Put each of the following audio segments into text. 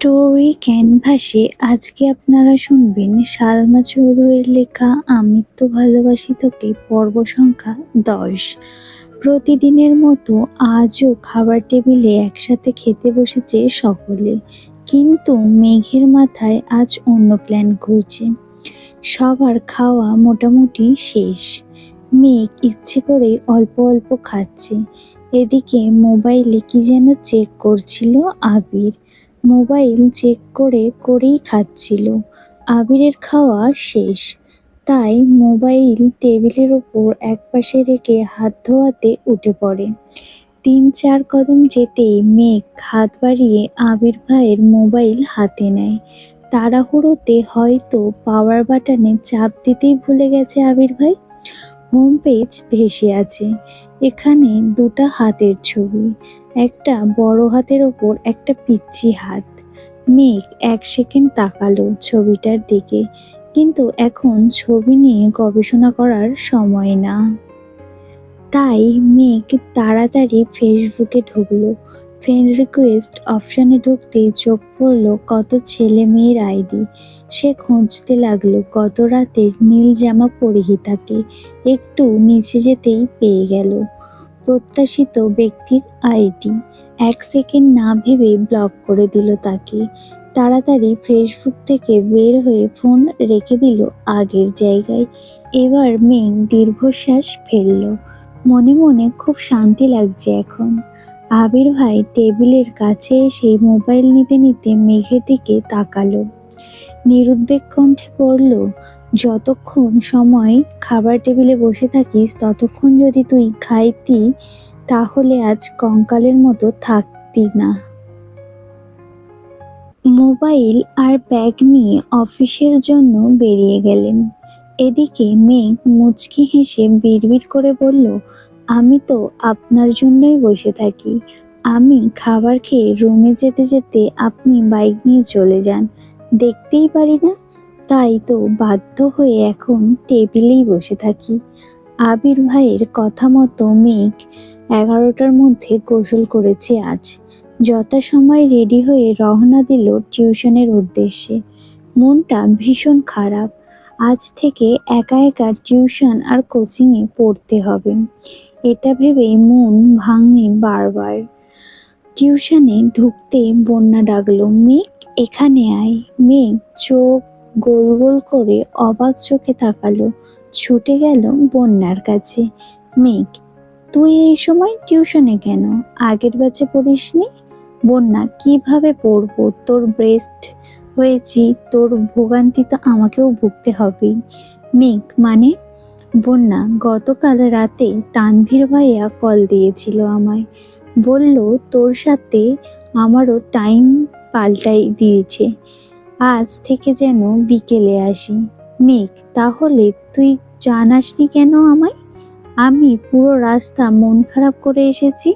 Story ক্যানভাসে আজকে আপনারা শুনবেন সালমা চৌধুরীর লেখা আমি তো ভালোবাসি তোকে পর্ব সংখ্যা দশ। প্রতিদিনের মতো আজও খাবার টেবিলে একসাথে খেতে বসেছে সকলে। কিন্তু মেঘের মাথায় আজ অন্য প্ল্যান ঘুরছে। সবার খাওয়া মোটামুটি শেষ। মেঘ ইচ্ছে করে অল্প অল্প খাচ্ছে। এদিকে মোবাইলে কি যেন চেক করছিল আবির। মোবাইল চেক করে করেই খাচ্ছিল। আবিরের খাওয়া শেষ। তাই মোবাইল টেবিলের ওপর একপাশে রেখে হাত ধোয়াতে উঠে পড়ে। তিন চার কদম যেতেই মেঘ হাত বাড়িয়ে আবির ভাইয়ের মোবাইল হাতে নেয়। তাড়াহুড়োতে হয়তো পাওয়ার বাটনে চাপ দিতেই ভুলে গেছে আবির ভাই। হোম পেজ ভেসে আছে। এখানে দুটা হাতের ছবি, একটা বড় হাতের ওপর একটা পিচ্ছি হাত। মেঘ এক সেকেন্ড তাকালো ছবিটার দিকে, কিন্তু এখন ছবি নিয়ে গবেষণা করার সময় না। তাই মেঘ তাড়াতাড়ি ফেসবুকে ঢুকলো। ফ্রেন্ড রিকোয়েস্ট অপশানে ঢুকতে চোখ পড়ল কত ছেলে মেয়ের আইডি। সে খুঁজতে লাগল, গত রাতের নীল জামা পরিহিতাকে একটু নিচে যেতেই পেয়ে গেল। প্রত্যাশিত ব্যক্তির আইডি। এক সেকেন্ড না ভেবে ব্লক করে দিল তাকে। তাড়াতাড়ি ফেসবুক থেকে বের হয়ে ফোন রেখে দিল আগের জায়গায়। এবার মেঘ দীর্ঘশ্বাস ফেলল। মনে মনে খুব শান্তি লাগছে এখন। আবির ভাই টেবিলের কাছে সেই মোবাইল নিতে নিতে মেঘের দিকে তাকালো। নিরুদ্বেগ কণ্ঠে পড়ল, যতক্ষণ সময় খাবার টেবিলে বসে থাকিস, ততক্ষণ যদি তুই খাইতি, তাহলে আজ কঙ্কালের মতো থাকতি না। মোবাইল আর ব্যাগ নিয়ে অফিসের জন্য বেরিয়ে গেলেন। এদিকে মেঘ মুচকি হেসে বিড়বিড় করে বলল, আমি তো আপনার জন্যই বসে থাকি। আমি খাবার খেয়ে রুমে যেতে যেতে আপনি বাইক নিয়ে চলে যান। দেখতেই পারি না। তাই তো বাধ্য হয়ে এখন টেবিলেই বসে থাকি। আবির ভাইয়ের কথা মতো মেঘ এগারোটার মধ্যে গোসল করেছে আজ। যথাসময় রেডি হয়ে রওনা দিল টিউশনের উদ্দেশ্যে। মনটা ভীষণ খারাপ। আজ থেকে একা একা টিউশন আর কোচিংয়ে পড়তে হবে। এটা ভেবে মন ভাঙে বারবার। টিউশনে ঢুকতে বন্যা ডাকলো, মেঘ এখানে আয়। মেঘ চোখ গোল গোল করে অবাক চোখে তাকালো। ছুটে গেল বন্যার কাছে। মেঘ, তুই এই সময় টিউশনে কেন? আগের ব্যাচে পড়িসনি? বন্যা, কীভাবে পড়ব? তোর ব্রেস্ট হয়েছি, তোর ভোগান্তি তো আমাকেও ভুগতে হবেই মেঘ মানে? বন্যা, গতকাল রাতে তানভীর ভাইয়া কল দিয়েছিল আমায়। বলল, তোর সাথে আমারও টাইম পাল্টাই দিয়েছে। আজ থেকে যেন বিকেলে আসি। মেঘ, তাহলে তুই জানাসনি কেন আমায়? আমি পুরো রাস্তা মন খারাপ করে এসেছি।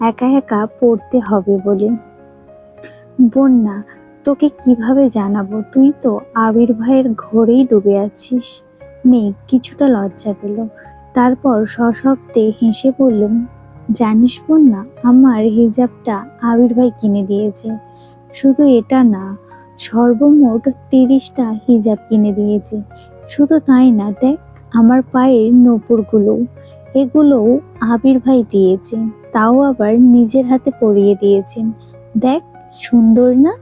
একা একা পড়তে হবে বলে। বন্যা, তোকে কীভাবে জানাব? তুই তো আবির ভাইয়ের ঘরেই ডুবে আছিস। মেঘ কিছুটা লজ্জা পেল। তারপর সশব্দে হেসে বলল, জানিস বন্যা, আমার হিজাবটা আবির ভাই কিনে দিয়েছে। শুধু এটা না, সর্বমোট তিরিশটা হিজাব কিনে দিয়েছে। শুধু তাই না, দেখ, আমার পায়ের নপুরগুলো, এগুলোও আবির ভাই দিয়েছে, তাও আবার নিজের হাতে পরিয়ে দিয়েছেন। দেখ, সুন্দর না?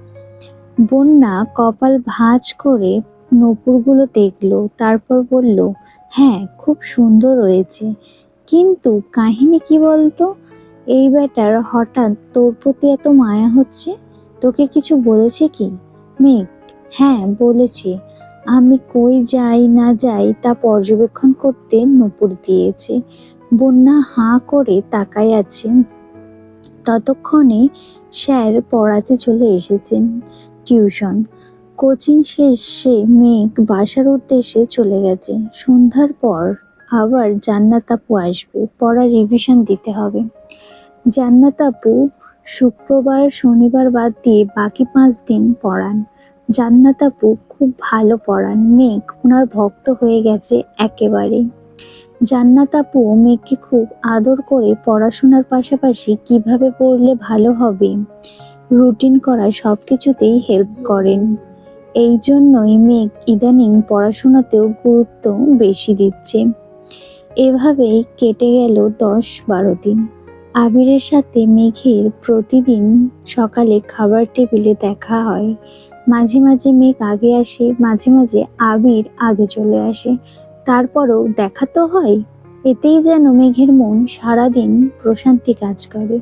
বন্যা কপাল ভাঁজ করে নপুরগুলো দেখল, তারপর বলল হ্যাঁ খুব সুন্দর রয়েছে। কিন্তু কাহিনী কি বলতো? এই ব্যাটার হঠাৎ তোর প্রতি এত মায়া হচ্ছে? তোকে কিছু বলেছে কি? মেঘ। হ্যাঁ বলেছে। আমি কই যাই না যাই তা পর্যবেক্ষণ করতে নপুর দিয়েছে। বন্যা হাঁ করে তাকায় আছে। ততক্ষণে স্যার পড়াতে চলে এসেছেন টিউশন। কোচিং শেষে মেঘ বাসার উদ্দেশ্যে চলে গেছে। সন্ধ্যার পর আবার জান্নাত আপু আসবে। পড়া রিভিশন দিতে হবে। জান্নাত আপু শুক্রবার, শনিবার বাদ দিয়ে বাকি পাঁচ দিন পড়ান। জান্নাত আপু খুব ভালো পড়ান। মেঘ ওনার ভক্ত হয়ে গেছে একেবারে। জান্নাত আপু মেঘকে খুব আদর করে পড়াশোনার পাশাপাশি কীভাবে পড়লে ভালো হবে, রুটিন করা সব কিছুতেই হেল্প করেন। এই জন্যই মেঘ ইদানিং পড়াশোনাতেও গুরুত্ব বেশি দিচ্ছে। এভাবেই কেটে গেল দশ বারো দিন। আবিরের সাথে মেঘের প্রতিদিন সকালে খাবার টেবিলে দেখা হয়। মাঝে মাঝে মেঘ আগে আসে, মাঝে মাঝে আবির আগে চলে আসে। তারপরও দেখা তো হয়, এতেই যেন মেঘের মন সারাদিন প্রশান্তি কাজ করে।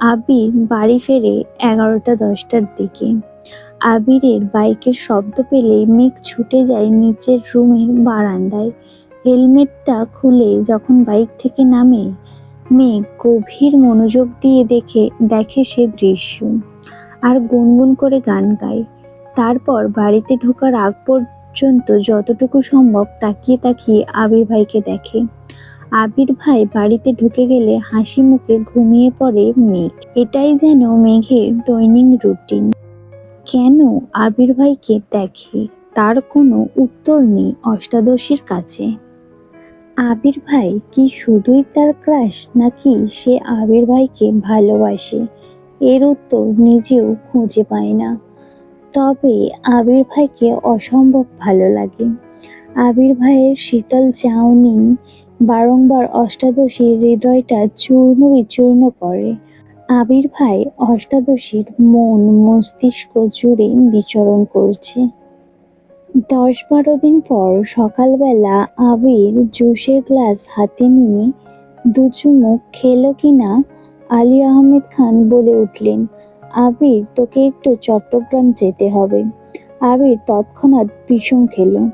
আবির বাড়ি ফেরে এগারোটা দশটার দিকে। আবিরের বাইকের শব্দ পেলে মেঘ ছুটে যায় নিচের রুমের বারান্দায়। হেলমেটটা খুলে যখন বাইক থেকে নামে মেঘ গভীর মনোযোগ দিয়ে দেখে দেখে সে দৃশ্য। আর গুনগুন করে গান গায়। তারপর বাড়িতে ঢোকার আগ পর্যন্ত যতটুকু সম্ভব তাকিয়ে তাকিয়ে আবির ভাইকে দেখে। আবির ভাই বাড়িতে ঢুকে গেলে হাসি মুখে ঘুমিয়ে পড়ে মেঘ। এটাই যেন মেঘের দৈনিক রুটিন। কেন আবির ভাইকে দেখে? তার কোনো উত্তর নেই অষ্টাদশীর কাছে। আবির ভাই কি শুধুই তার ক্রাশ নাকি সে আবির ভাইকে ভালোবাসে? এর উত্তর নিজেও খুঁজে পায় না। তবে আবির ভাইকে অসম্ভব ভালো লাগে। আবির ভাইয়ের শীতল চাউনি বারংবার অষ্টাদশীর হৃদয়টা চূর্ণ বিচূর্ণ করে। আবির ভাই অষ্টাদশীর মন মস্তিষ্ক জুড়ে বিচরণ করছে। দশ বারো দিন পর সকালবেলা আবির জুসের গ্লাস হাতে নিয়ে দু চুমুক খেলো কিনা আলী আহমেদ খান বলে উঠলেন, আবির, তোকে একটু চট্টগ্রাম যেতে হবে। আবির তৎক্ষণাৎ বিষম খেলো।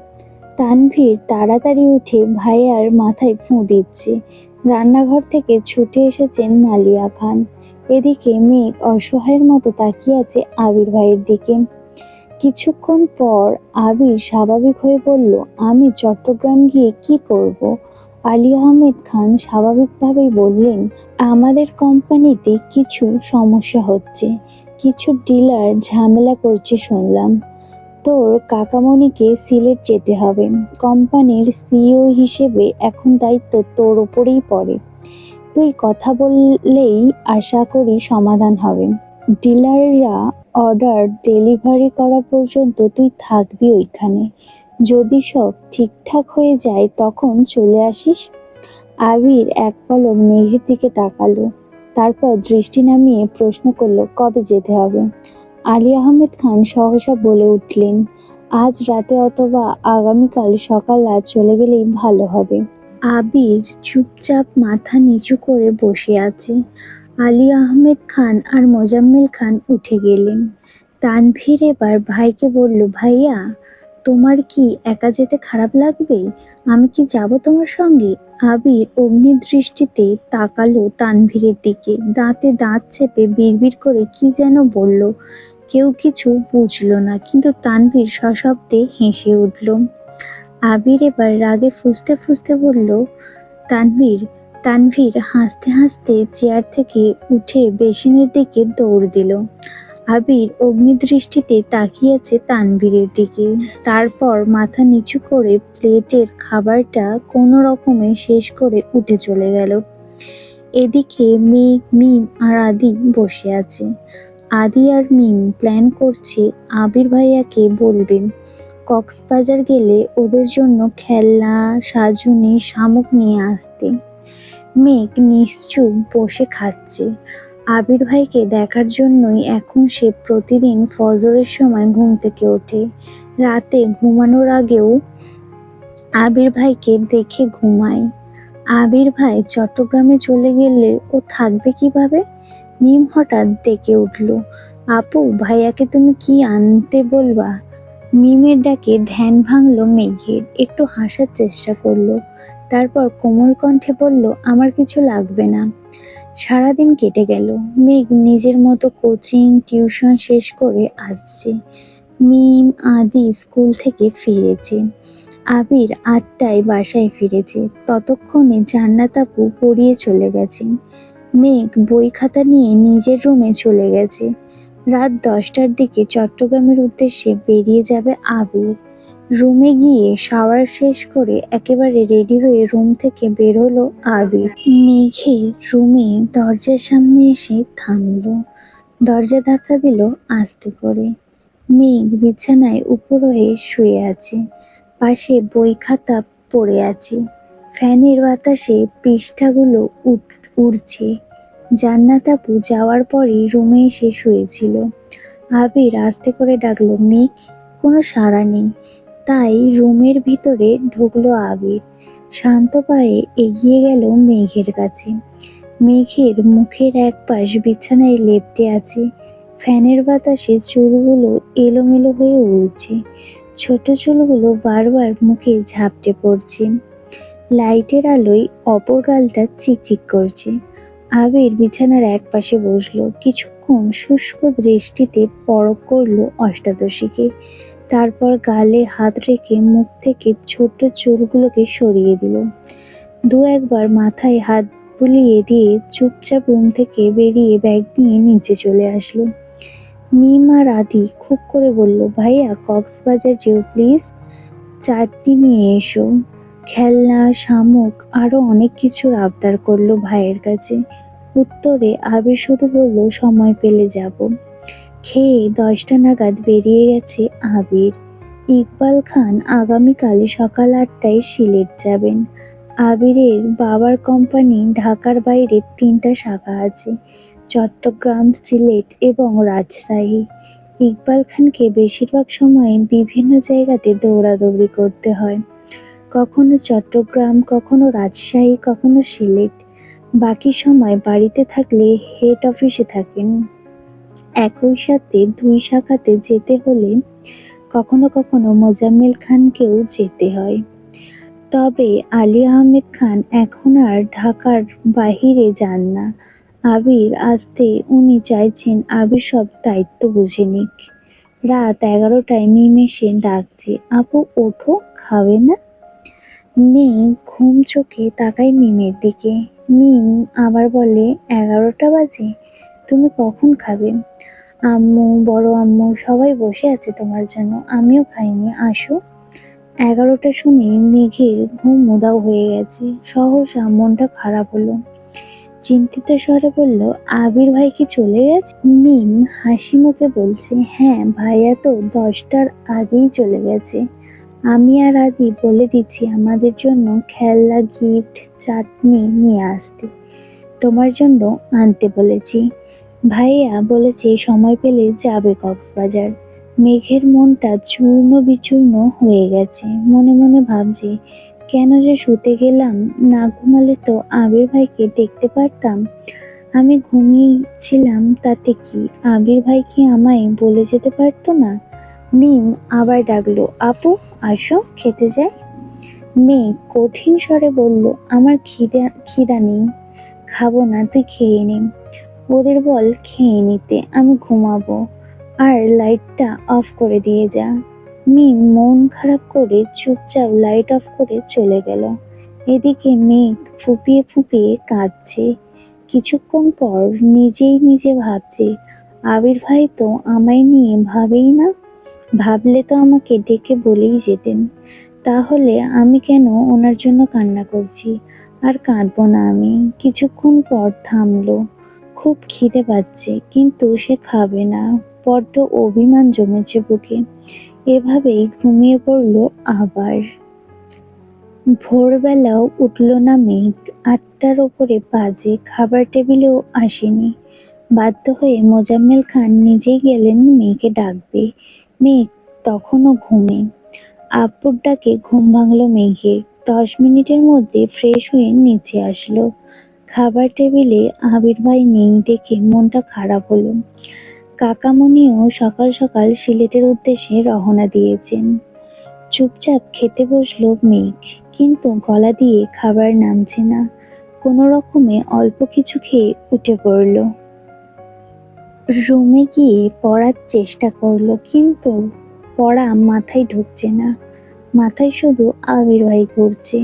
তানভীর তাড়াতাড়ি উঠে ভাইয়ার মাথায় ফুঁ দিচ্ছে। রান্নাঘর থেকে ছুটে এসেছেন মালিয়া খান। এদিকে মেঘ অসহায়ের মতো তাকিয়ে আছে আবির ভাইয়ের দিকে। কিছুক্ষণ পর আবির স্বাভাবিক হয়ে বলল, আমি চট্টগ্রাম গিয়ে কি করব? আলী আহমেদ খান স্বাভাবিকভাবেই বললেন, আমাদের কোম্পানিতে কিছু সমস্যা হচ্ছে। কিছু ডিলার ঝামেলা করছে শুনলাম। তোর কাকামণিকে সিলেট যেতে হবে। কোম্পানির সিইও হিসেবে এখন দায়িত্ব তোর ওপরেই পড়ে। তুই কথা বললেই আশা করি সমাধান হবে। ডিলাররা অর্ডার ডেলিভারি করা পর্যন্ত তুই থাকবি ওইখানে। যদি সব ঠিকঠাক হয়ে যায়, তখন চলে আসিস। আবির এক পলক মেঘের দিকে তাকালো, তারপর দৃষ্টি নামিয়ে প্রশ্ন করল, কবে যেতে হবে? আলী আহমেদ খান সহসা বলে উঠলেন, আজ রাতে অথবা আগামীকাল সকাল আজ চলে গেলেই ভালো হবে। আবির চুপচাপ মাথা নিচু করে বসে আছে। আলী আহমেদ খান আর মোজাম্মেল খান উঠে গেলেন। তানভীর এবার ভাইকে বলল, ভাইয়া, তোমার কি একা যেতে খারাপ লাগবে? আমি কি যাব তোমার সঙ্গে? আবির অগ্নি দৃষ্টিতে তাকালো তানভীরের দিকে। দাঁতে দাঁত চেপে বিড়বিড় করে কি যেন বলল। কেউ কিছু বুঝলো না, কিন্তু তানভীর সশব্দে হেসে উঠল। আবির এবার রাগে ফুসতে ফুসতে বলল, তানভীর তানভীর হাসতে হাসতে চেয়ার থেকে উঠে বেসিনের দিকে দৌড় দিল। আবির অগ্নিদৃষ্টিতে তাকিয়েছে তানভীরের দিকে। তারপর মাথা নিচু করে প্লেটের খাবারটা কোনো রকমে শেষ করে উঠে চলে গেল। এদিকে মেঘ, মিম আর আদি বসে আছে। আদি আর মিম প্ল্যান করছে আবির ভাইয়াকে বলবেন কক্সবাজার গেলে ওদের জন্য খেলনা, সাজুনি, শামুক নিয়ে আসতে। মেঘ নিশ্চুপ বসে খাচ্ছে। আবির ভাইকে দেখার জন্যই এখন সে প্রতিদিন ফজরের সময় ঘুম থেকে ওঠে। রাতে ঘুমানোর আগেও আবির ভাইকে দেখে ঘুমায়। আবির ভাই চট্টগ্রামে চলে গেলে ও থাকবে কীভাবে? মিম হঠাৎ ডেকে উঠল, আপু, ভাইয়াকে তুমি কি আনতে বলবা? মিমের ডাকে ধ্যান ভাঙলো মেঘের, একটু হাসার চেষ্টা করল। তারপর কোমল কণ্ঠে বলল, আমার কিছু লাগবে না। সারাদিন কেটে গেল। মেঘ নিজের মতো কোচিং, টিউশন শেষ করে আসছে। মিম, আদি স্কুল থেকে ফিরেছে। আবির আটটায় বাসায় ফিরেছে। ততক্ষণে জান্নাত আপু পড়িয়ে চলে গেছেন মেঘ বই খাতা নিয়ে নিজের রুমে চলে গেছে। রাত দশটার দিকে চট্টগ্রামের উদ্দেশ্যে বেরিয়ে যাবে আবির। রুমে গিয়ে শাওয়ার শেষ করে একেবারে রেডি হয়ে রুম থেকে বের হলো আবির। মেঘে রুমে দরজার সামনে এসে থামলো। দরজা ধাক্কা দিল আস্তে করে। মেঘ বিছানায় উপর হয়ে শুয়ে আছে। পাশে বই খাতা পড়ে আছে। ফ্যানের বাতাসে পৃষ্ঠাগুলো উড়ছে। জান্নাত আপু যাওয়ার পরই রুমে এসে শুয়েছিল। আবির আস্তে করে ডাকলো, মেঘ, কোনো সাড়া নেই। তাই রুমের ভিতরে ঢুকলো আবির শান্ত পায়ে এগিয়ে গেল মেঘের কাছে। মেঘের মুখের এক পাশ বিছানায় লেপ্টে আছে। ফ্যানের বাতাসে চুলগুলো এলোমেলো হয়ে উড়ছে। ছোট চুলগুলো বারবার মুখে ঝাপটে পড়ছে। লাইটের আলোয় অপর গালটা চিকচিক করছে। আবির বিছানার এক পাশে বসল। কিছুক্ষণ শুষ্ক দৃষ্টিতে পরক করল অষ্টাদশীকে। তারপর গালে হাত রেখে মুখ থেকে ছোট চুলগুলোকে সরিয়ে দিল। দু একবার মাথায় হাত বুলিয়ে দিয়ে চুপচাপ রুম থেকে বেরিয়ে ব্যাগ নিয়ে নিচে চলে আসলো। মিম আর আদি খুব করে বলল, ভাইয়া, কক্সবাজার যেও প্লিজ। চাটনি নিয়ে এসো। খেলনা, শামুক, আরও অনেক কিছুর আবদার করল ভাইয়ের কাছে। উত্তরে আবির শুধু বলল, সময় পেলে যাব। খেয়ে দশটা নাগাদ বেরিয়ে গেছে আবির। ইকবাল খান আগামীকাল সকাল আটটায় সিলেট যাবেন। আবিরের বাবার কোম্পানি ঢাকার বাইরে তিনটা শাখা আছে, চট্টগ্রাম, সিলেট এবং রাজশাহী। ইকবাল খানকে বেশিরভাগ সময় বিভিন্ন জায়গাতে দৌড়াদৌড়ি করতে হয়। কখনো চট্টগ্রাম, কখনো রাজশাহী, কখনো সিলেট। বাকি সময় বাড়িতে থাকলে হেড অফিসে থাকেন। একই সাথে দুই শাখাতে যেতে হলে কখনো কখনো মোজাম্মেল খানকেও যেতে হয়। তবে আলী আহমেদ খান এখন আর ঢাকার বাহিরে যান না। আবির আসতে উনি চাইছেন আবির সব দায়িত্ব বুঝে নিক। রাত এগারোটায় মিম এসে ডাকছে, আপু, ওঠো, খাবে না? মেয়ে ঘুম চোখে তাকায় মিমের দিকে। মিম আবার বলে, এগারোটা বাজে, তুমি কখন খাবে? আম্মু, বড় আম্মু, সবাই বসে আছে তোমার জন্য। আমিও খাইনি, আসো। এগারোটা শুনে মেঘের ঘুম উদাও হয়ে গেছে। সহসা মনটা খারাপ হলো। চিন্তিত স্বরে বলল, আবির ভাই কি চলে গেছে? মিম হাসি মুখে বলছে হ্যাঁ ভাইয়া তো দশটার আগেই চলে গেছে। আমি আর আদি বলে দিচ্ছি আমাদের জন্য খেলনা, গিফট, চাটনি নিয়ে আসতে। তোমার জন্য আনতে বলেছি। ভাইয়া বলেছে, সময় পেলে যাবে কক্সবাজার। মেঘের মনটা চূর্ণ বিচূর্ণ হয়ে গেছে। মনে মনে ভাবছে, কেন যে শুতে গেলাম, না ঘুমালে তো আবির ভাইকে দেখতে পারতাম। আমি ঘুমিয়েছিলাম, তাতে কি আবির ভাই কি আমায় বলে যেতে পারতো না? মিম আবার ডাকলো, আপু, আসো, খেতে যাই। মেয়ে কঠিন স্বরে বলল, আমার খিদে, খিদা নেই, খাব না, তুই খেয়ে নে। ওদের বল খেয়ে নিতে আমি ঘুমাবো। আর লাইটটা অফ করে দিয়ে যা। মিম মন খারাপ করে চুপচাপ লাইট অফ করে চলে গেল। এদিকে মেঘ ফুপিয়ে ফুপিয়ে কাঁদছে। কিছুক্ষণ পর নিজেই নিজে ভাবছে, আবির ভাই তো আমায় নিয়ে ভাবেই না? ভাবলে তো আমাকে ডেকে বলেই যেতেন। তাহলে আমি কেন ওনার জন্য কান্না করছি? আর কাঁদবো না আমি। কিছুক্ষণ পর থামলো। খুব খিদে পাচ্ছে, কিন্তু সে খাবে না। বড্ড অভিমান জমেছে বুকে। এভাবেই ঘুমিয়ে পড়ল আবার। ভোরবেলাও উঠল না মেঘ। আটটার ওপরে বাজে, খাবার টেবিলেও আসেনি। বাধ্য হয়ে মোজাম্মেল খান নিজেই গেলেন মেয়েকে ডাকবে। মেঘ তখনও ঘুমে। আপুর ডাকে ঘুম ভাঙলো মেঘের। দশ মিনিটের মধ্যে ফ্রেশ হয়ে নিচে আসলো। খাবার টেবিলে আবির ভাই নেই দেখে মনটা খারাপ হলো। কাকামণিও সকাল সকাল সিলেটের উদ্দেশ্যে রওনা দিয়েছেন। চুপচাপ খেতে বসল মেঘ, কিন্তু গলা দিয়ে খাবার নামছে না। কোনো রকমে অল্প কিছু খেয়ে উঠে পড়ল। রুমে গিয়ে পড়ার চেষ্টা করল, কিন্তু পড়া মাথায় ঢুকছে না। মাথায় শুধু আবির ভাই ঘুরছে।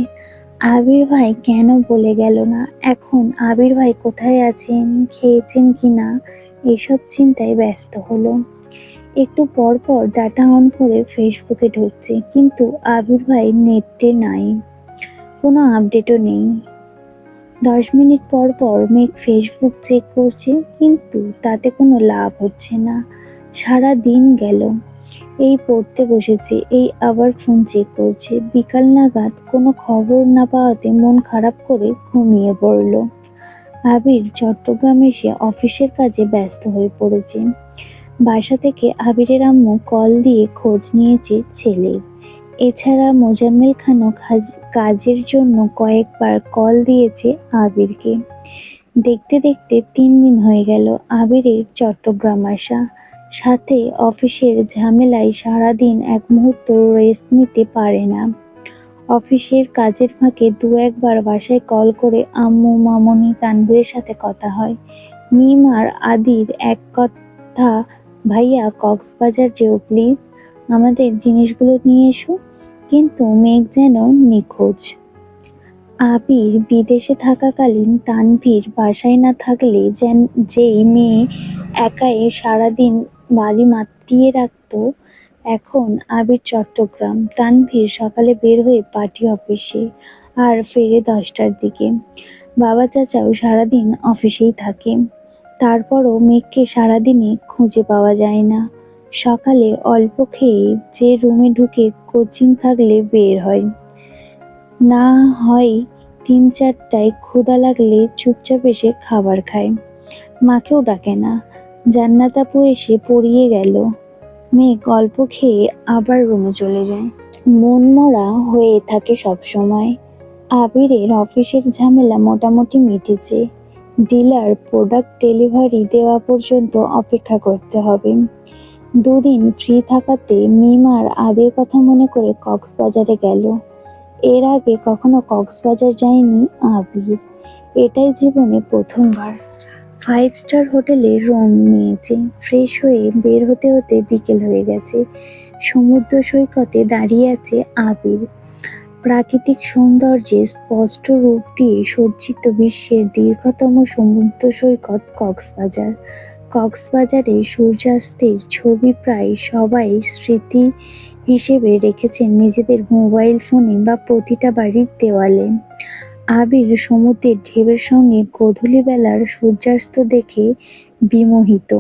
আবির ভাই কেন বলে গেল না? এখন আবির ভাই কোথায় আছেন, খেয়েছেন কি না? এসব চিন্তায় ব্যস্ত হলো। একটু পর পর ডাটা অন করে ফেসবুকে ঢুকছে, কিন্তু আবির ভাই নেটে নাই। কোনো আপডেটও নেই। দশ মিনিট পর পর মেঘ ফেসবুক চেক করছে, কিন্তু তাতে কোনো লাভ হচ্ছে না। সারা দিন গেল। এই পড়তে বসেছে, এই আবার ফোন চেক করছে। বিকাল নাগাদ কোনো খবর না পাওয়াতে মন খারাপ করে ঘুমিয়ে পড়ল। আবির চট্টগ্রাম এসে অফিসের কাজে ব্যস্ত হয়ে পড়েছে। বাসা থেকে আবিরের আম্মু কল দিয়ে খোঁজ নিয়েছে ছেলের এছাড়া মোজাম্মেল খানও কাজের জন্য কয়েকবার কল দিয়েছে আবিরকে। দেখতে দেখতে তিন দিন হয়ে গেল আবিরের চট্টগ্রাম আসা। সাথে অফিসের ঝামেলায় সারাদিন এক মুহূর্ত রেস্ট নিতে পারে না। অফিসের কাজের ফাঁকে দু একবার বাসায় কল করে আম্মু, মামনি, তানভীরের সাথে কথা হয়। মিম আর আদির এক কথা, ভাইয়া, কক্সবাজার যেও প্লিজ আমাদের জিনিসগুলো নিয়ে এসো, কিন্তু মেঘ যেন নিখোঁজ। আবির বিদেশে থাকাকালীন তানভীর বাসায় না থাকলে যেন, যেই মেয়ে একাই সারাদিন বাড়ি মাতিয়ে রাখতো। এখন আবির চট্টগ্রাম, তানভীর সকালে বের হয়ে পার্টি অফিসে আর ফেরে দশটার দিকে। বাবা চাচাও সারাদিন অফিসেই থাকে। তারপরও মেঘকে সারাদিনে খুঁজে পাওয়া যায় না। সকালে অল্প খেয়ে যে রুমে ঢুকে কোচিং থাকলে বের হয়। না হয় তিন চারটায় ক্ষুধা লাগলে চুপচাপ এসে খাবার খায়। মাকেও ডাকে না। জান্নাত আপু এসে পড়িয়ে গেল। মেয়ে গল্প খেয়ে আবার রুমে চলে যায়। মন মরা হয়ে থাকে সবসময়। আবিরের অফিসের ঝামেলা মোটামুটি মিটেছে। ডিলার প্রোডাক্ট ডেলিভারি দেওয়া পর্যন্ত অপেক্ষা করতে হবে। দুদিন ফ্রি থাকাতে মিমার আদের কথা মনে করে কক্সবাজারে গেল। এর আগে কখনো কক্সবাজার যায়নি আবির। এটাই জীবনে প্রথমবার। ফাইভ স্টার হোটেলে রুম নিয়েছে। ফ্রেশ হয়ে বের হতে হতে বিকেল হয়ে গেছে। সমুদ্র সৈকতে দাঁড়িয়ে আছে আবির। প্রাকৃতিক সৌন্দর্যে স্পষ্ট রূপ দিয়ে সজ্জিত বিশ্বের দীর্ঘতম সমুদ্র সৈকত কক্সবাজার। কক্সবাজারে সূর্যাস্তের ছবি প্রায় সবাই স্মৃতি হিসেবে রেখেছেন নিজেদের মোবাইল ফোনে বা প্রতিটা বাড়ির দেওয়ালে। আবির সমুদ্রের ঢেউয়ের সঙ্গে গধূলি বেলার সূর্যাস্ত দেখে বিমোহিত।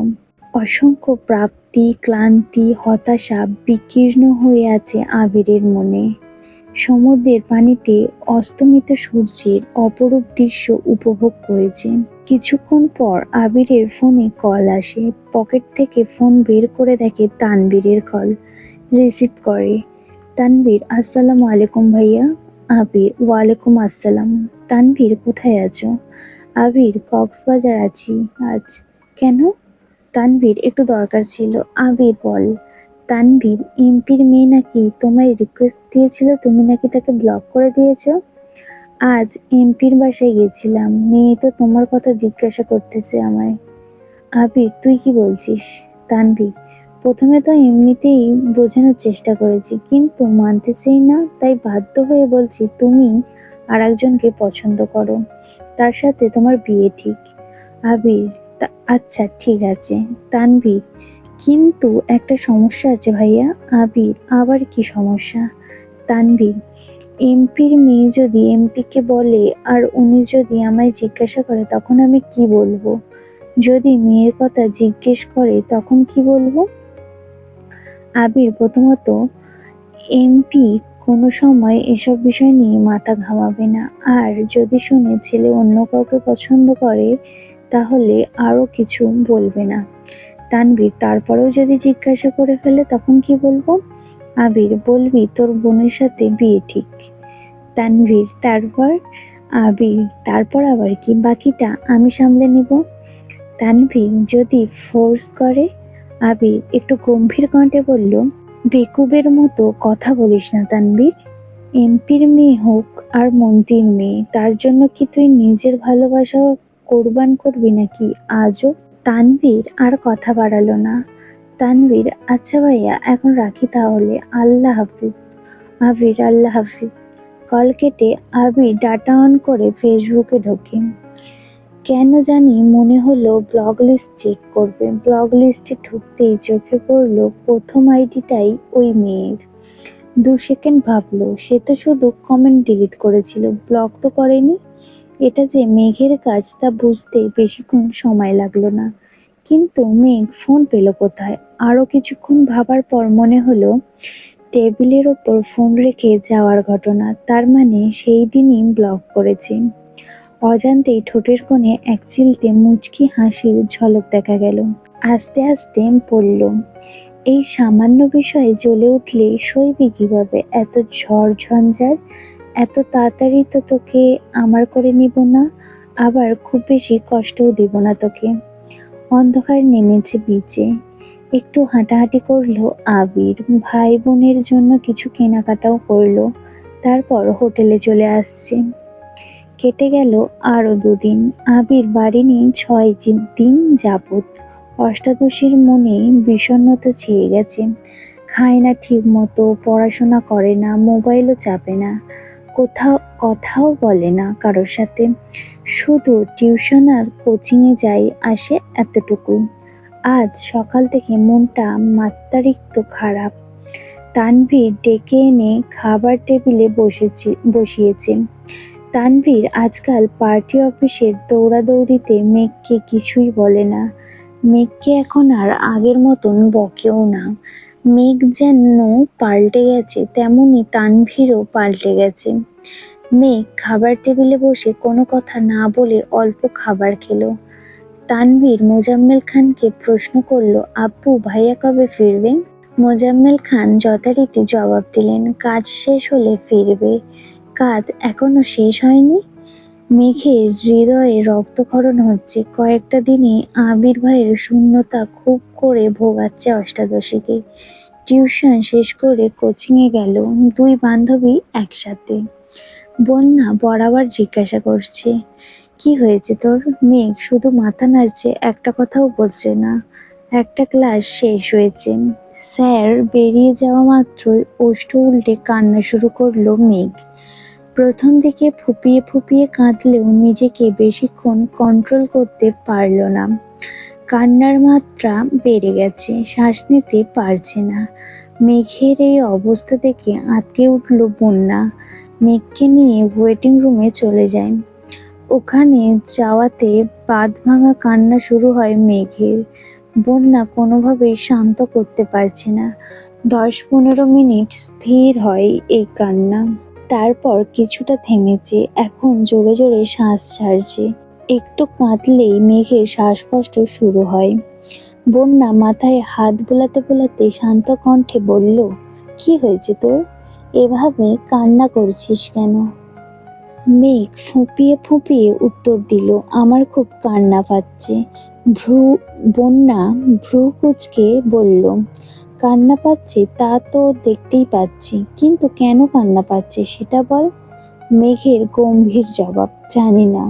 অসংখ্য প্রাপ্তি, ক্লান্তি, হতাশা বিকীর্ণ হয়ে আছে আবিরের মনে। সমুদ্রের পানিতে অস্তমিত সূর্যের অপরূপ দৃশ্য উপভোগ করেছেন কিছুক্ষণ পর আবিরের ফোনে কল আসে। পকেট থেকে ফোন বের করে দেখে তানবীরের কল। রিসিভ করে। তানবীর আসসালামু আলাইকুম ভাইয়া। আবির, ওয়ালাইকুম আসসালাম। তানভীর, কোথায় আছো? আবির, কক্সবাজার আছি। আজ কেন? তানভীর, একটু দরকার ছিল। আবির, বল। তানভীর, এমপির মেয়ে নাকি তোমায় রিকোয়েস্ট দিয়েছিল, তুমি নাকি তাকে ব্লক করে দিয়েছ? আজ এমপির বাসায় গেছিলাম মেয়ে তো তোমার কথা জিজ্ঞাসা করতেছে আমায়। আবির, তুই কি বলছিস? তানভীর প্রথমে তো এমনিতেই বোঝানোর চেষ্টা করেছি, কিন্তু মানতে চাই না, তাই বাধ্য হয়ে বলছি তুমি আর একজনকে পছন্দ করো। তার সাথে তোমার বিয়ে ঠিক। আবির আচ্ছা ঠিক আছে। তানভীর, কিন্তু একটা সমস্যা আছে ভাইয়া। আবির, আবার কি সমস্যা? তানভীর, এমপির মেয়ে যদি এমপিকে বলে আর উনি যদি আমায় জিজ্ঞাসা করে, তখন আমি কি বলব? যদি মেয়ের কথা জিজ্ঞেস করে, তখন কি বলব? আবির প্রথমত এমপি কোনো সময় এসব বিষয় নিয়ে মাথা ঘামাবে না। আর যদি শুনে ছেলে অন্য কাউকে পছন্দ করে, তাহলে আরও কিছু বলবে না। তানভীর তারপরেও যদি জিজ্ঞাসা করে ফেলে, তখন কি বলব? আবির, বলবি তোর বোনের সাথে বিয়ে ঠিক। তানভীর, তারপর? আবির, তারপর আবার কি? বাকিটা আমি সামলে নিব। তানভীর যদি ফোর্স করে আবির একটু গম্ভীর কণ্ঠে বলল, বেকুবের মতো কথা বলিস না তানবীর। এমপির মেয়ে হোক আর মন্ত্রীর মেয়ে, তার জন্য কি তুই নিজের ভালোবাসা কোরবান করবি নাকি? আজও তানভীর আর কথা বাড়ালো না। তানভীর আচ্ছা ভাইয়া, এখন রাখি তাহলে। আল্লাহ হাফিজ। আবির, আল্লাহ হাফিজ। কল কেটে আবির ডাটা অন করে ফেসবুকে ঢোকে। কেন জানি মনে হলো ব্লগ লিস্ট চেক করবে। ব্লগ লিস্টে ঢুকতেই চোখে পড়ল প্রথম আইডিটাই ওই মেয়ের। দু সেকেন্ড ভাবলো, সে তো শুধু কমেন্ট ডিলিট করেছিল ব্লগ তো করেনি। এটা যে মেঘের কাজ তা বুঝতে বেশিক্ষণ সময় লাগল না। কিন্তু মেঘ ফোন পেল কোথায়? আরও কিছুক্ষণ ভাবার পর মনে হলো টেবিলের ওপর ফোন রেখে যাওয়ার ঘটনা। তার মানে সেই দিনই ব্লক করেছে। অজান্তেই ঠোঁটের কোণে এক চিলতে মুচকি হাসির ঝলক দেখা গেল। আস্তে আস্তে পড়ল। এই সামান্য বিষয়ে জ্বলে উঠলে সইবি কীভাবে? এত ঝড় ঝঞ্ঝার? এত তাড়াতাড়ি তো তোকে আমার করে নিব না? আবার খুব বেশি কষ্টও দিব না তোকে। অন্ধকার নেমেছে বিচে। একটু হাঁটাহাঁটি করল আবির। ভাই বোনের জন্য কিছু কেনাকাটাও করল। তারপর হোটেলে চলে আসছে। কেটে গেল আরও দুদিন। আবির বাড়ি নেই ছয় দিন যাবত অষ্টাদশীর মনে বিষণ্ণতা ছেয়ে গেছে। খায় না ঠিক মতো পড়াশোনা করে না, মোবাইলও চাপে না। কোথাও, কথাও বলে না কারোর সাথে। শুধু টিউশন আর কোচিংয়ে যাই আসে এতটুকু। আজ সকাল থেকে মনটা মাত্রারিক্ত খারাপ। তানভীর ডেকে এনে খাবার টেবিলে বসেছে, বসিয়েছে। তানভীর আজকাল পার্টি অফিসের দৌড়াদৌড়িতে মেঘকে কিছুই বলে না। মেঘকে এখন আর আগের মতন বকেও না। মেঘ যেন পাল্টে গেছে, তেমনি তানভীরও পাল্টে গেছে। মেঘ খাবার টেবিলে বসে কোনো কথা না বলে অল্প খাবার খেলো। তানভীর মোজাম্মেল খানকে প্রশ্ন করল আব্বু ভাইয়া কবে ফিরবে? মোজাম্মেল খান যথারীতি জবাব দিলেন, কাজ শেষ হলে ফিরবে। কাজ এখনও শেষ হয়নি? মেঘের হৃদয়ে রক্তক্ষরণ হচ্ছে। কয়েকটা দিনে আবির ভাইয়ের শূন্যতা খুব করে ভোগাচ্ছে অষ্টাদশীকে। টিউশন শেষ করে কোচিংয়ে গেল দুই বান্ধবী একসাথে। বন্যা বরাবর জিজ্ঞাসা করছে, কি হয়েছে তোর? মেঘ শুধু মাথা নাড়ছে, একটা কথাও বলছে না। একটা ক্লাস শেষ হয়েছে। স্যার, বেরিয়ে যাওয়া মাত্রই ওষ্ঠ উল্টে কান্না শুরু করল মেঘ। প্রথম দিকে ফুপিয়ে ফুপিয়ে কাঁদলেও নিজেকে বেশিক্ষণ কন্ট্রোল করতে পারল না। কান্নার মাত্রা বেড়ে গেছে, শ্বাস নিতে পারছে না। মেঘের এই অবস্থা দেখে আটকে উঠল বন্যা। মেঘকে নিয়ে ওয়েটিং রুমে চলে যায়। ওখানে যাওয়াতে বাঁধ ভাঙা কান্না শুরু হয় মেঘের। বন্যা কোনোভাবেই শান্ত করতে পারছে না। দশ পনেরো মিনিট স্থির হয় এই কান্না। তারপর কিছুটা থেমেছে, এখন জোরে জোরে শ্বাস ছাড়ছে। একটু কাঁদলেই মেঘের শ্বাসকষ্ট শুরু হয়। বন্যা মাথায় হাত বোলাতে বোলাতে শান্ত কণ্ঠে বলল, কি হয়েছে তোর? এভাবে কান্না করছিস কেন? মেঘ ফুঁপিয়ে ফুঁপিয়ে উত্তর দিল, আমার খুব কান্না পাচ্ছে। ভ্রু, বন্যা ভ্রু কুচকে বলল কান্না পাচ্ছে তা তো দেখতেই পাচ্ছি। কিন্তু কেন কান্না পাচ্ছে সেটা বল? মেঘের গম্ভীর জবাব, জানি না।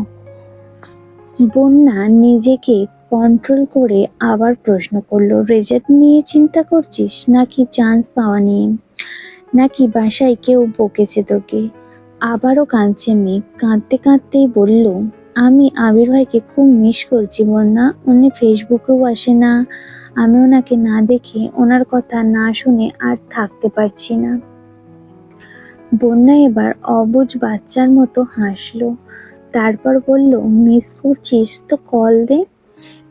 বন্যা নিজেকে কন্ট্রোল করে আবার প্রশ্ন করল রেজাল্ট নিয়ে চিন্তা করছিস? নাকি চান্স পাওয়া নিয়ে? নাকি বাসায় কেউ বকেছে তোকে? আবারও কাঁদছে মেঘ। কাঁদতে কাঁদতেই বলল, আমি আবির ভাইকে খুব মিস করছি বন্যা। উনি ফেসবুকেও আসে না। আমি ওনাকে না দেখে ওনার কথা না শুনে আর থাকতে পারছি না। বন্যা এবার অবুঝ বাচ্চার মতো হাসলো। তারপর বলল, মিস করছিস তো কল দে।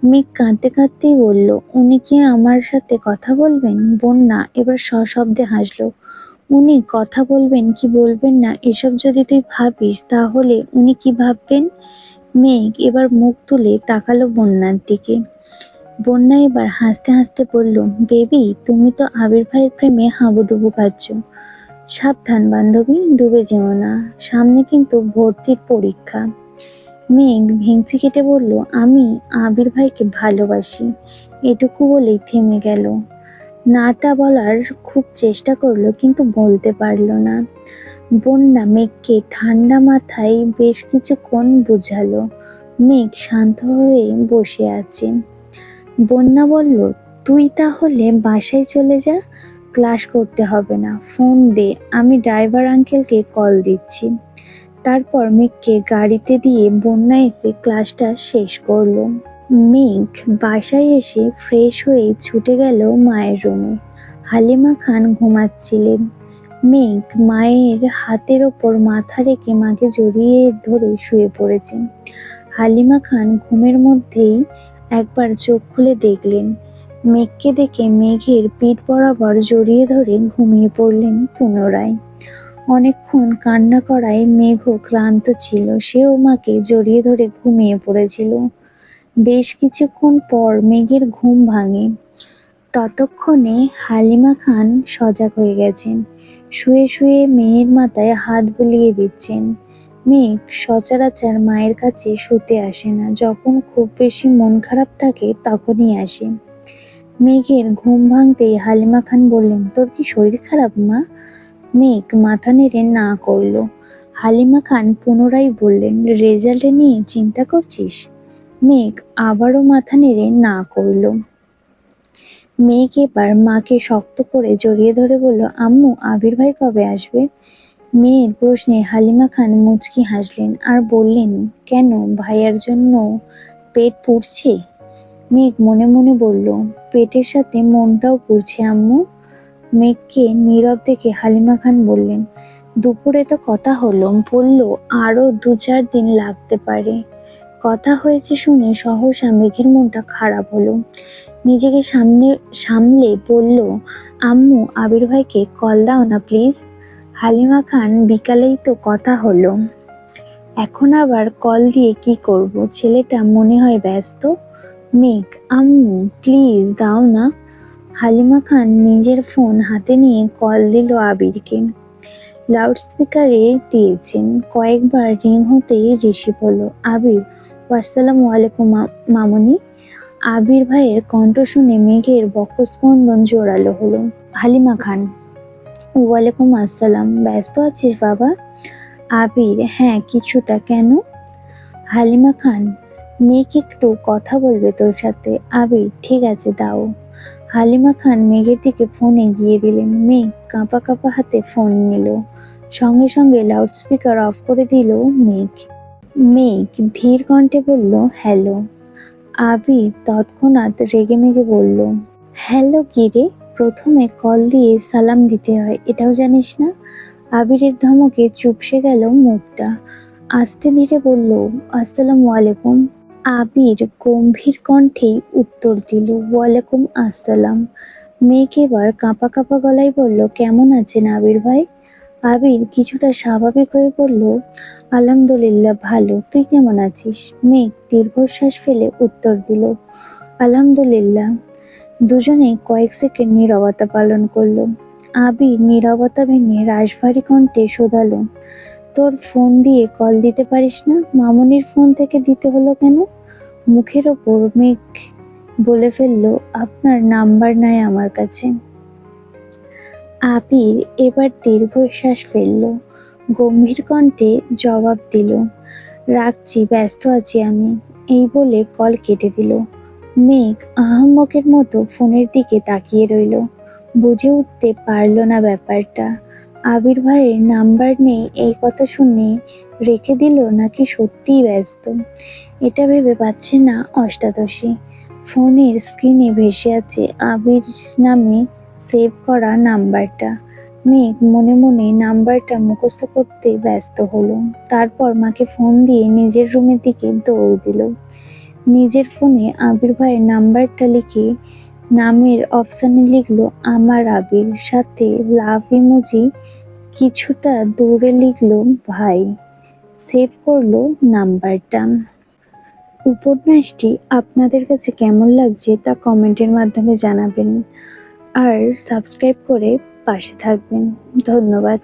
মেঘ কাঁদতে কাঁদতেই বলল, উনি কি আমার সাথে কথা বলবেন? বন্যা এবার সশব্দে হাসলো, উনি কথা বলবেন কি বলবেন না, এসব যদি তুই ভাবিস তাহলে উনি কি ভাববেন? মেঘ এবার মুখ তুলে তাকালো বন্যার দিকে। বন্যা এবার হাসতে হাসতে বলল, বেবি, তুমি তো আবির ভাইয়ের প্রেমে হাবুডুবু খাচ্ছ। সাবধান, বান্ধবী, ডুবে যেও না। সামনে কিন্তু ভর্তির পরীক্ষা। মেঘ ভেঙচি কেটে বলল, আমি আবির ভাইকে ভালোবাসি। এটুকু বলেই থেমে গেল। নাটা বলার খুব চেষ্টা করল, কিন্তু বলতে পারল না। বন্যা মেঘকে ঠান্ডা মাথায় বেশ কিছুক্ষণ বুঝালো। মেঘ শান্ত হয়ে বসে আছে। বন্যা বলল, তুই তাহলে বাসায় চলে যা, ক্লাস করতে হবে না। ফোন দে, আমি ড্রাইভার আঙ্কেলকে কল দিচ্ছি। তারপর মেঘকে গাড়িতে দিয়ে বন্যা এসে ক্লাসটা শেষ করল। মেঘ বাসায় এসে ফ্রেশ হয়ে ছুটে গেল মায়ের রুমে। হালিমা খান ঘুমাচ্ছিলেন। মেঘ মায়ের হাতের ওপর মাথা রেখে মাকে জড়িয়ে ধরে শুয়ে পড়েছে। হালিমা খান ঘুমের মধ্যেই একবার চোখ খুলে দেখলেন। মেঘকে দেখে মেঘের পিঠ বরাবর জড়িয়ে ধরে ঘুমিয়ে পড়লেন পুনরায়। অনেকক্ষণ কান্না করায় মেঘও ক্লান্ত ছিল, সেও মাকে জড়িয়ে ধরে ঘুমিয়ে পড়েছিল। বেশ কিছুক্ষণ পর মেঘের ঘুম ভাঙে। ততক্ষণে হালিমা খান সজাগ হয়ে গেছেন। শুয়ে শুয়ে মেয়ের মাথায় হাত বুলিয়ে দিচ্ছেন। মেঘ সচরাচর মায়ের কাছে শুতে আসে না। যখন খুব বেশি মন খারাপ থাকে, তখনই আসে। মেঘের ঘুম ভাঙতেই হালিমা খান বললেন, তোর কি শরীর খারাপ মা? মেঘ মাথা নেড়ে না করল। হালিমা খান পুনরায় বললেন, রেজাল্ট নিয়ে চিন্তা করছিস? মেঘ আবারও মাথা নেড়ে না করল। মেঘ এবার মাকে শক্ত করে জড়িয়ে ধরে বলল, আম্মু, আবির ভাই কবে আসবে? মেয়ের প্রশ্নে হালিমা খান মুচকি হাসলেন আর বললেন, কেন? ভাইয়ার জন্য পেট পুড়ছে? মেঘ মনে মনে বলল, পেটের সাথে মনটাও পুড়ছে, আম্মু। মেঘকে নীরব দেখে হালিমা খান বললেন, দুপুরে তো কথা হলো, বলল আরও দু চার দিন লাগতে পারে। কথা হয়েছে শুনে সহসা মেঘের মনটা খারাপ হলো। নিজেকে সামনে, সামলে বলল, আম্মু, আবির ভাইকে কল দাও না প্লিজ হালিমা খান বিকালেই তো কথা হলো। এখন আবার কল দিয়ে কি করব? ছেলেটা মনে হয় ব্যস্ত। মেঘ, আম্মু, প্লিজ দাও না। হালিমা খান নিজের ফোন হাতে নিয়ে কল দিল আবিরকে। লাউডস্পিকারে দিয়েছেন। কয়েকবার রিং হতেই রিসিভ হলো। আবির আসসালামু আলাইকুম মামনি। আবির ভাইয়ের কণ্ঠ শুনে মেঘের বক্ষস্পন্দন জোরালো হলো। হালিমা খান ওয়ালাইকুম আসসালাম। ব্যস্ত আছিস বাবা? আবির হ্যাঁ কিছুটা। কেন? হালিমা খান, মেঘ একটু কথা বলবে তোর সাথে। আবির, ঠিক আছে, দাও। হালিমা খান মেঘের দিকে ফোন এগিয়ে দিলেন। মেঘ কাঁপা কাঁপা হাতে ফোন নিল। সঙ্গে সঙ্গে লাউডস্পিকার অফ করে দিল মেঘ। মেঘ ধীর কণ্ঠে বলল হ্যালো আবির তৎক্ষণাৎ রেগে মেগে বলল হ্যালো কি রে? প্রথমে কল দিয়ে সালাম দিতে হয়, এটাও জানিস না? আবিরের ধমকে চুপসে গেল মুখটা। আস্তে ধীরে বলল, আসসালামু আলাইকুম। আবির গম্ভীর কণ্ঠেই উত্তর দিল, ওয়ালাইকুম আসসালাম। মেয়েকে এবার কাঁপা কাঁপা গলায় বলল, কেমন আছেন আবির ভাই? আবির কিছুটা স্বাভাবিক হয়ে বলল, আলহামদুলিল্লাহ ভালো, তুই কেমন আছিস? মেঘ দীর্ঘশ্বাস ফেলে উত্তর দিল, আলহামদুলিল্লাহ। দুজনে কয়েক সেকেন্ড নীরবতা পালন করল। আবির নীরবতা ভেঙে রাশভারী কণ্ঠে শোধালো, তোর ফোন দিয়ে কল দিতে পারিস না? মামনির ফোন থেকে দিতে হলো কেন? মুখের ওপর মেঘ বলে ফেলল, আপনার নাম্বার নাই আমার কাছে। আবির এবার দীর্ঘশ্বাস ফেলল, গম্ভীর কণ্ঠে জবাব দিল, রাখছি, ব্যস্ত আছি আমি। এই বলে কল কেটে দিল। মেঘ আহাম্মকের মতো ফোনের দিকে তাকিয়ে রইল। বুঝে উঠতে পারল না ব্যাপারটা। আবির ভাইয়ের নাম্বার নেই, এই কথা শুনে রেখে দিল নাকি সত্যিই ব্যস্ত। এটা ভেবে পাচ্ছে না অষ্টাদশী। ফোনের স্ক্রিনে ভেসে আছে আবির নামে সেভ করা নাম্বারটা। মেঘ মনে মনে নাম্বারটা মুখস্থ করতে ব্যস্ত হলো। তারপর মাকে ফোন দিয়ে নিজের রুমের দিকে দৌড় দিল। নিজের ফোনে আবির ভাইয়ের নাম্বারটা লিখে নামের অপশানে লিখলো, আমার আবির। সাথে লাভ ইমোজি কিছুটা দূরে লিখলো, ভাই। সেভ করল নাম্বারটা। উপন্যাসটি আপনাদের কাছে কেমন লাগছে তা কমেন্টের মাধ্যমে জানাবেন আর সাবস্ক্রাইব করে পাশে থাকবেন। ধন্যবাদ।